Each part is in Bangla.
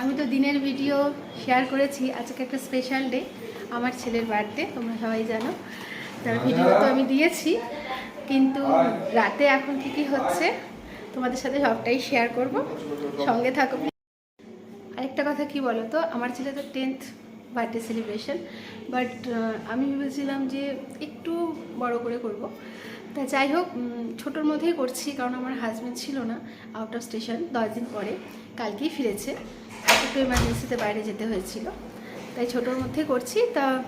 আমি তো দিনের ভিডিও শেয়ার করেছি আজকে একটা স্পেশাল ডে আমার ছেলের বার্থডে তোমরা সবাই জানো। তার ভিডিও তো আমি দিয়েছি কিন্তু রাতে এখন কী কী হচ্ছে তোমাদের সাথে সবটাই শেয়ার করব। সঙ্গে থাকো। আরেকটা কথা কি বলো তো আমার ছেলে তো টেন্থ বার্থডে সেলিব্রেশন বাট আমি ভেবেছিলাম যে একটু বড় করে করব। তা যাই হোক ছোটোর মধ্যেই করছি কারণ আমার হাজব্যান্ড ছিল না আউট অফ স্টেশন দশ দিন পরে, কালকেই ফিরেছে। একটু এমার্জেন্সিতে বাইরে যেতে হয়েছিল। তাই ছোটোর মধ্যেই করছি। তা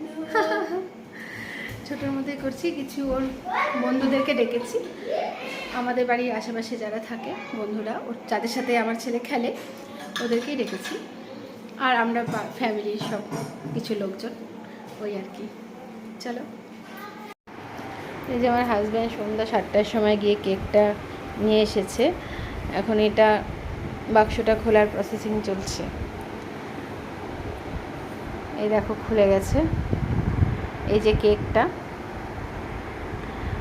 ছোটোর মধ্যেই করছি। কিছু ওর বন্ধুদেরকে ডেকেছি। আমাদের বাড়ির আশেপাশে যারা থাকে, বন্ধুরা, ওর, যাদের সাথে আমার ছেলে খেলে, ওদেরকেই ডেকেছি। আর আমরা ফ্যামিলির সব কিছু লোকজন, ওই আর কি। চলো। এই যে আমার হাজব্যান্ড সন্ধ্যা সাতটার সময় গিয়ে কেকটা নিয়ে এসেছে। এখন এটা বাক্সটা খোলার প্রসেসিং চলছে। এই দেখো খুলে গেছে। এই যে কেকটা।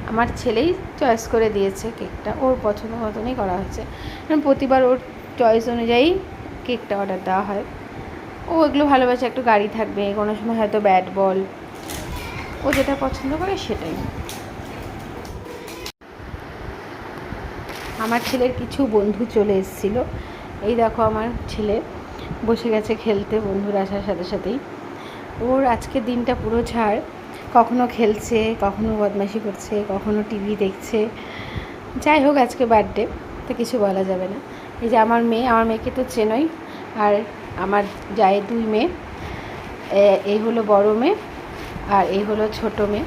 আমার ছেলেই চয়েস করে দিয়েছে কেকটা। ওর পছন্দ মতনই করা হয়েছে। কারণ প্রতিবার ওর চয়েস অনুযায়ী কেকটা অর্ডার দেওয়া হয়। ও এগুলো ভালোবাসে, একটু গাড়ি থাকবে, কোনো সময় হয়তো ব্যাট বল ও যেটা পছন্দ করে সেটাই। আমার ছেলের কিছু বন্ধু চলে এসেছিল। এই দেখো আমার ছেলে বসে গেছে খেলতে, বন্ধুরা আসার সাথে সাথেই। ওর আজকে দিনটা পুরো ছাড় কখনো খেলছে, কখনো বদমাশি করছে, কখনো টিভি দেখছে। যাই হোক, আজকে বার্থডে, তো কিছু বলা যাবে না। এই যে আমার মেয়ে, আমার মেয়েকে তো চেনই। আর আমার যায় দুই মেয়ে। এই হলো বড় মেয়ে আর এই হলো ছোট মেয়ে।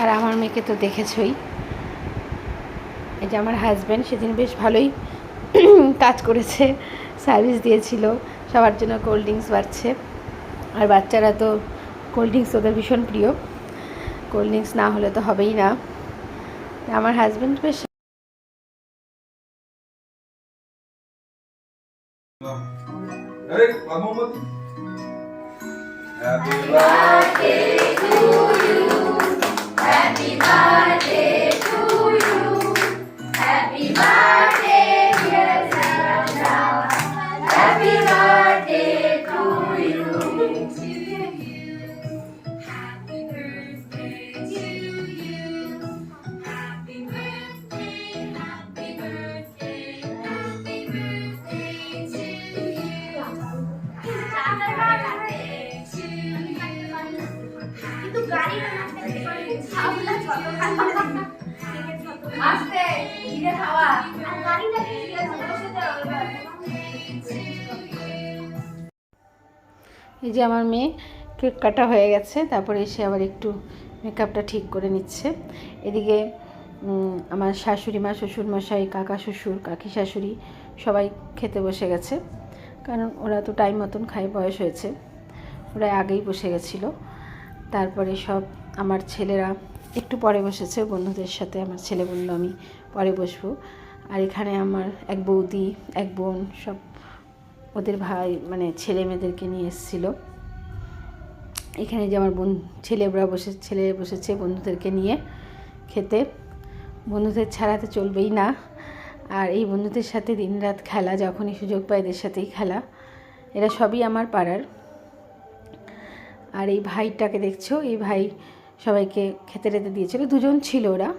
আর আমার মেয়েকে তো দেখেছই। এই যে আমার হাজব্যান্ড সেদিন বেশ ভালোই কাজ করেছে সার্ভিস দিয়েছিল সবার জন্য কোল্ড ড্রিঙ্কস বাড়ছে আর বাচ্চারা তো কোল্ড ড্রিঙ্কস ওদের ভীষণ প্রিয় কোল্ড ড্রিঙ্কস না হলে তো হবেই না আমার হাজব্যান্ড বেশ Hey, Pak Muhammad. Happy birthday. এই যে আমার মেয়ে, কেক কাটা হয়ে গেছে, তারপরে এসে আবার একটু মেকআপটা ঠিক করে নিচ্ছে। এদিকে আমার শাশুড়ি মা শ্বশুর মশাই কাকা শ্বশুর, কাকি শাশুড়ি সবাই খেতে বসে গেছে। কারণ ওরা তো টাইম মতন খায়, বয়স হয়েছে। ওরা আগেই বসে গেছিল। তারপরে সব আমার ছেলেরা একটু পরে বসেছে বন্ধুদের সাথে, আমার ছেলে বলল, আমি পরে বসবো। আর এখানে আমার এক বৌদি, এক বোন সব ওদের ভাই মানে ছেলে মেয়েদেরকে নিয়ে এসেছিল। এখানে যে আমার বোন ছেলেরা বসে, ছেলে বসেছে বন্ধুদেরকে নিয়ে খেতে। বন্ধুদের ছাড়া তো চলবেই না। আর এই বন্ধুদের সাথে দিনরাত খেলা, যখনই সুযোগ পায় এদের সাথেই খেলা। এরা সবই আমার পাড়ার। আর এই ভাইটাকে দেখছ? এই ভাই সবাইকে খেতে টেতে দিয়েছিল, দুজন ছিল ওরা।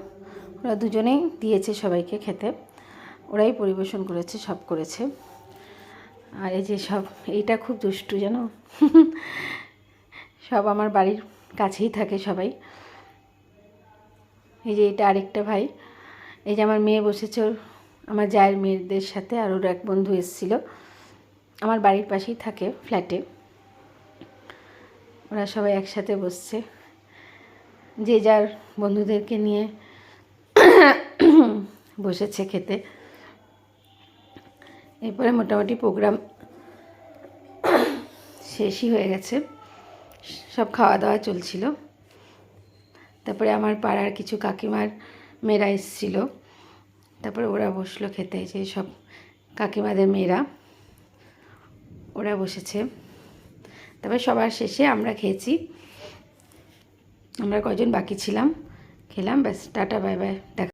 ওরা দুজনেই দিয়েছে সবাইকে খেতে। ওরাই পরিবেশন করেছে, সব করেছে। আর এই যে সব, এইটা খুব দুষ্টু, জানো? সব আমার বাড়ির কাছেই থাকে সবাই। এই যে এটা আরেকটা ভাই। এই যে আমার মেয়ে বসেছে আমার জায়ের মেয়েদের সাথে আর ওর এক বন্ধু এসেছিল। আমার বাড়ির পাশেই থাকে ফ্ল্যাটে ওরা সবাই একসাথে বসছে। যে যার বন্ধুদেরকে নিয়ে বসেছে খেতে। এরপরে মোটামুটি প্রোগ্রাম শেষই হয়ে গেছে। সব খাওয়া দাওয়া চলছিল। তারপরে আমার পাড়ার কিছু কাকিমার মেয়েরা এসেছিল। তারপরে ওরা বসল খেতে যে সব কাকিমাদের মেয়েরা। ওরা বসেছে। তারপরে সবার শেষে আমরা খেয়েছি। আমরা কয়জন বাকি ছিলাম? খেলাম ব্যাস টাটা বাই বাই দেখা